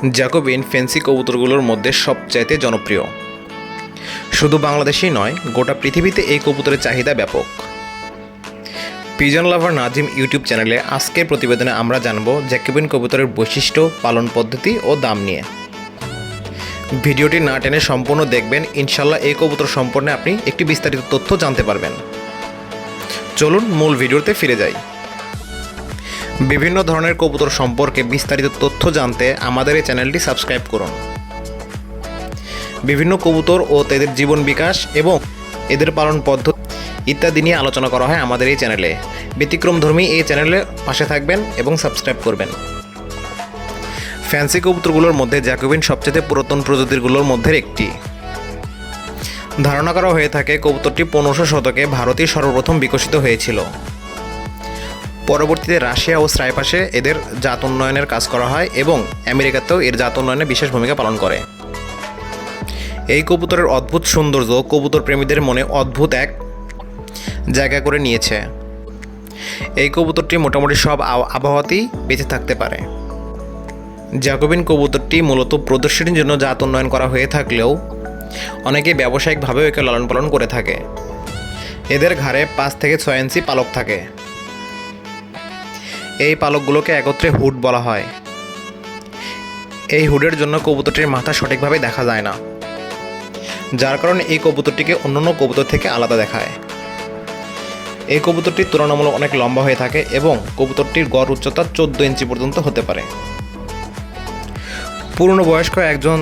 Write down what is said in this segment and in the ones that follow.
Jacobin fancy কবুতরগুলোর মধ্যে সবচাইতে জনপ্রিয়। শুধু বাংলাদেশেই নয়, গোটা পৃথিবীতে এই কবুতরের চাহিদা ব্যাপক। পিজন লাভার নাজিম ইউটিউব চ্যানেলে আজকের প্রতিবেদনে আমরা জানব জ্যাকোবিন কবুতরের বৈশিষ্ট্য, পালন পদ্ধতি ও দাম নিয়ে। ভিডিওটি না টেনে সম্পূর্ণ দেখবেন ইনশাল্লাহ এই কবুতর সম্পর্কে আপনি একটি বিস্তারিত তথ্য জানতে পারবেন। চলুন মূল ভিডিওতে ফিরে যাই। বিভিন্ন ধরনের কবুতর সম্পর্কে বিস্তারিত তথ্য জানতে আমাদের এই চ্যানেলটি সাবস্ক্রাইব করুন। বিভিন্ন কবুতর ও তাদের জীবন বিকাশ এবং এদের পালন পদ্ধতি ইত্যাদি নিয়ে আলোচনা করা হয় আমাদের এই চ্যানেলে। ব্যতিক্রমধর্মী এই চ্যানেলে পাশে থাকবেন এবং সাবস্ক্রাইব করবেন। ফ্যান্সি কবুতরগুলোর মধ্যে জ্যাকোবিন সবচেয়ে পুরাতন প্রজাতিরগুলোর মধ্যে একটি। ধারণা করা হয়ে থাকে কবুতরটি পনেরোশো শতকে ভারতে সর্বপ্রথম বিকশিত হয়েছিল। পরবর্তীতে রাশিয়া ও সাইপাসে এদের জাত উন্নয়নের কাজ করা হয় এবং আমেরিকাতেও এর জাত উন্নয়নে বিশেষ ভূমিকা পালন করে। এই কবুতরের অদ্ভুত সৌন্দর্য কবুতর প্রেমীদের মনে অদ্ভুত এক জায়গা করে নিয়েছে। এই কবুতরটি মোটামুটি সব আবহাওয়াতেই বেঁচে থাকতে পারে। জ্যাকোবিন কবুতরটি মূলত প্রদর্শনীর জন্য জাত উন্নয়ন করা হয়ে থাকলেও অনেকে ব্যবসায়িকভাবেও একে লালন পালন করে থাকে। এদের ঘাড়ে পাঁচ থেকে ছয় ইঞ্চি পালক থাকে। এই পালকগুলোকে একত্রে হুড বলা হয়। এই হুডের জন্য কবুতরটির মাথা সঠিকভাবে দেখা যায় না, যার কারণে এই কবুতরটিকে অন্যান্য কবুতর থেকে আলাদা দেখায়। এই কবুতরটি তুলনামূলক অনেক লম্বা হয়ে থাকে এবং কবুতরটির গড় উচ্চতা চোদ্দ ইঞ্চি পর্যন্ত হতে পারে। পূর্ণবয়স্ক একজন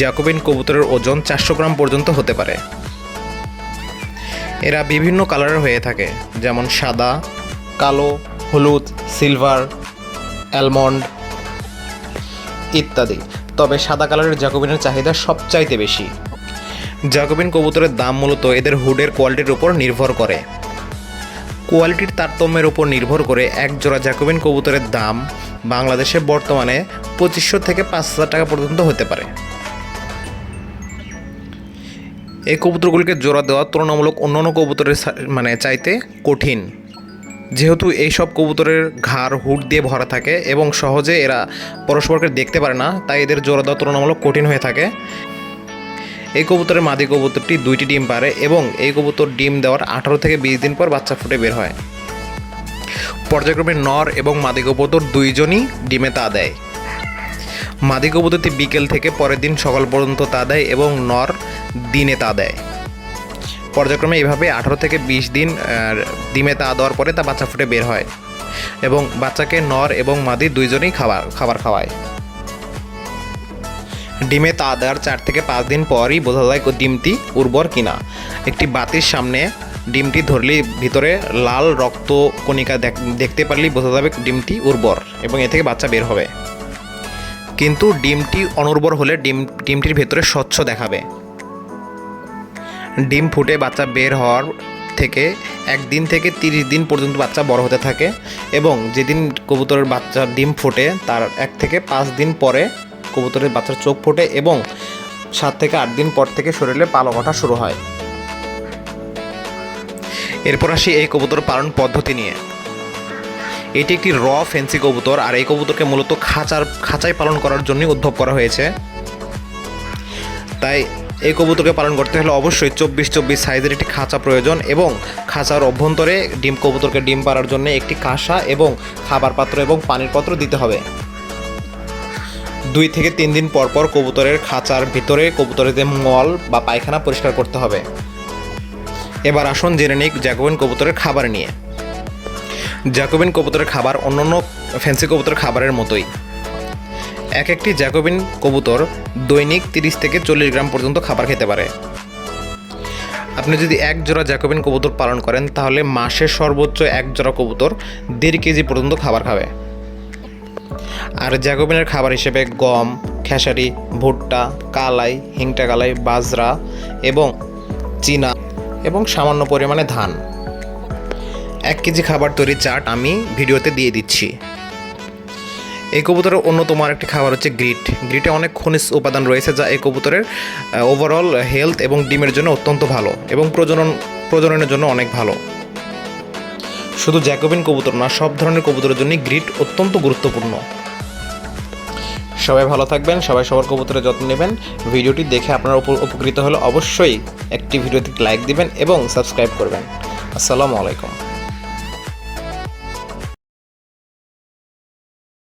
জ্যাকোবিন কবুতরের ওজন চারশো গ্রাম পর্যন্ত হতে পারে। এরা বিভিন্ন কালারের হয়ে থাকে, যেমন সাদা, কালো, হলুদ সিলভার, অ্যালমন্ড ইত্যাদি। তবে সাদা কালারের জ্যাকোবিনের চাহিদা সবচাইতে বেশি। জ্যাকোবিন কবুতরের দাম মূলত এদের হুডের কোয়ালিটির উপর নির্ভর করে। কোয়ালিটির তারতম্যের উপর নির্ভর করে এক জোড়া জ্যাকোবিন কবুতরের দাম বাংলাদেশে বর্তমানে পঁচিশশো থেকে পাঁচ হাজার টাকা পর্যন্ত হতে পারে। এই কবুতরগুলিকে জোড়া দেওয়া তুলনামূলক অন্যান্য কবুতরের মানে চাইতে কঠিন। যেহেতু এইসব কবুতরের ঘাড়, হুড দিয়ে ভরা থাকে এবং সহজে এরা পরস্পরকে দেখতে পারে না, তাই এদের জোড়া দেওয়া তুলনামূলক কঠিন হয়ে থাকে। এই কবুতরের মাদি কবুতরটি দুইটি ডিম পারে এবং এই কবুতর ডিম দেওয়ার আঠারো থেকে বিশ দিন পর বাচ্চা ফুটে বের হয়। পর্যায়ক্রমে নর এবং মাদি কবুতর দুইজনই ডিমে তা দেয়। মাদি কবুতরটি বিকেল থেকে পরের দিন সকাল পর্যন্ত তা দেয় এবং নর দিনে তা দেয়। পর্যায়ক্রমে এভাবে আঠারো থেকে বিশ দিন ডিমে তা দেওয়ার পরে তা বাচ্চা ফুটে বের হয় এবং বাচ্চাকে নর এবং মাদি দুইজনেই খাবার খাবার খাওয়ায়। ডিমে তা দেওয়ার চার থেকে পাঁচ দিন পরই বোঝা যায় ডিমটি উর্বর কিনা। একটি বাতির সামনে ডিমটি ধরলে ভিতরে লাল রক্ত কণিকা দেখ- দেখতে পারলেই বোঝা যাবে ডিমটি উর্বর এবং এ থেকে বাচ্চা বের হবে। কিন্তু ডিমটি অনুর্বর হলে ডিম, ডিমটির ভেতরে স্বচ্ছ দেখাবে। ডিম ফুটে বাচ্চা বের হওয়ার থেকে একদিন থেকে তিরিশ দিন পর্যন্ত বাচ্চা বড় হতে থাকে এবং যেদিন কবুতরের বাচ্চা ডিম ফোটে, তার এক থেকে পাঁচ দিন পরে কবুতরের বাচ্চার চোখ ফোটে এবং সাত থেকে আট দিন পর থেকে শরীরে পালক ওঠা শুরু হয়। এরপর আসি এই কবুতর পালন পদ্ধতি নিয়ে। এটি একটি র ফেন্সি কবুতর, আর এই কবুতরকে মূলত খাঁচার খাঁচায় পালন করার জন্যই উদ্ভব করা হয়েছে। তাই এই কবুতরকে পালন করতে হলে অবশ্যই চব্বিশ চব্বিশ সাইজের একটি খাঁচা প্রয়োজন এবং খাঁচার অভ্যন্তরে ডিম কবুতরকে ডিম পাড়ার জন্য একটি কাঁসা এবং খাবার পাত্র এবং পানির পাত্র দিতে হবে। দুই থেকে তিন দিন পর পর কবুতরের খাঁচার ভিতরে কবুতরের মল বা পায়খানা পরিষ্কার করতে হবে। এবার আসুন জেনে নিক জ্যাকোবিন কবুতরের খাবার নিয়ে। জ্যাকোবিন কবুতরের খাবার অন্যান্য ফ্যান্সি কবুতরের খাবারের মতোই। এক একটি জ্যাকোবিন কবুতর দৈনিক তিরিশ থেকে চল্লিশ গ্রাম পর্যন্ত খাবার খেতে পারে। আপনি যদি এক জোড়া জ্যাকোবিন কবুতর পালন করেন, তাহলে মাসে সর্বোচ্চ এক জোড়া কবুতর দেড় কেজি পর্যন্ত খাবার খাবে। আর জ্যাকোবিনের খাবার হিসেবে গম, খেসারি, ভুট্টা, কালাই, হিংটা কালাই, বাজরা এবং চীনা এবং সামান্য পরিমাণে ধান। এক কেজি খাবার তৈরি চাট আমি ভিডিওতে দিয়ে দিচ্ছি। এই কবুতরের অন্যতম আরেকটি খাবার হচ্ছে গ্রিট। গ্রিটে অনেক খনিজ উপাদান রয়েছে যা এই কবুতরের ওভারঅল হেলথ এবং ডিমের জন্য অত্যন্ত ভালো এবং প্রজনন, প্রজননের জন্য অনেক ভালো। শুধু জ্যাকোবিন কবুতর না, সব ধরনের কবুতরের জন্য গ্রিট অত্যন্ত গুরুত্বপূর্ণ। সবাই ভালো থাকবেন, সবাই সবার কবুতরের যত্ন নেবেন। ভিডিওটি দেখে আপনারা উপ- উপকৃত হলে অবশ্যই একটি ভিডিওতে লাইক দিবেন এবং সাবস্ক্রাইব করবেন। আসসালামু আলাইকুম।